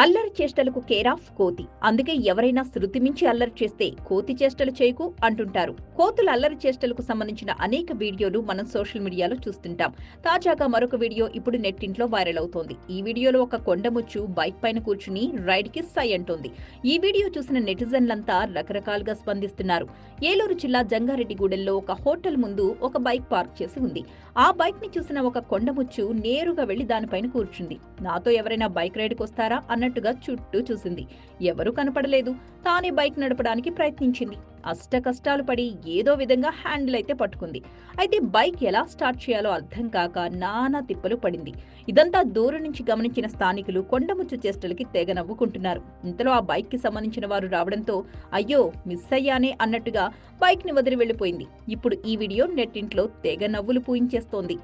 అల్లరి చేష్టలకు కేరాఫ్ కోతి. అందుకే ఎవరైనా శృతి మించి అల్లరి చేస్తే కోతి చేష్టలు చేయకు అంటుంటారు. కోతుల అల్లరి చేష్టలకు సంబంధించిన అనేక వీడియోలు మనం సోషల్ మీడియాలో చూస్తుంటాం. తాజాగా మరొక వీడియో ఇప్పుడు నెట్టింట్లో వైరల్ అవుతోంది. ఈ వీడియోలో ఒక కొండముచ్చు బైక్ పైన కూర్చుని రైడ్కి సై అంటోంది. ఈ వీడియో చూసిన నెటిజన్లంతా రకరకాలుగా స్పందిస్తున్నారు. ఏలూరు జిల్లా జంగారెడ్డిగూడెంలో ఒక హోటల్ ముందు ఒక బైక్ పార్క్ చేసి ఉంది. ఆ బైక్ని చూసిన ఒక కొండముచ్చు నేరుగా వెళ్ళి దానిపైన కూర్చుంది. నాతో ఎవరైనా బైక్ రైడ్కి వస్తారా? అన్నట్టుగా చుట్టూ చూసింది. ఎవరూ కనపడలేదు. తానే బైక్ నడపడానికి ప్రయత్నించింది. అష్ట కష్టాలు పడి ఏదో విధంగా హ్యాండిల్ అయితే పట్టుకుంది. అయితే బైక్ ఎలా స్టార్ట్ చేయాలో అర్థం కాక నానా తిప్పలు పడింది. ఇదంతా దూరం నుంచి గమనించిన స్థానికులు కొండముచ్చు చేష్టలకి తెగ నవ్వుకుంటున్నారు. ఇంతలో ఆ బైక్కి సంబంధించిన వారు రావడంతో అయ్యో మిస్ అయ్యానే అన్నట్టుగా బైక్ని వదిలి వెళ్ళిపోయింది ఇప్పుడు ఈ వీడియో నెట్టింట్లో తెగ నవ్వులు పూయించేస్తోంది.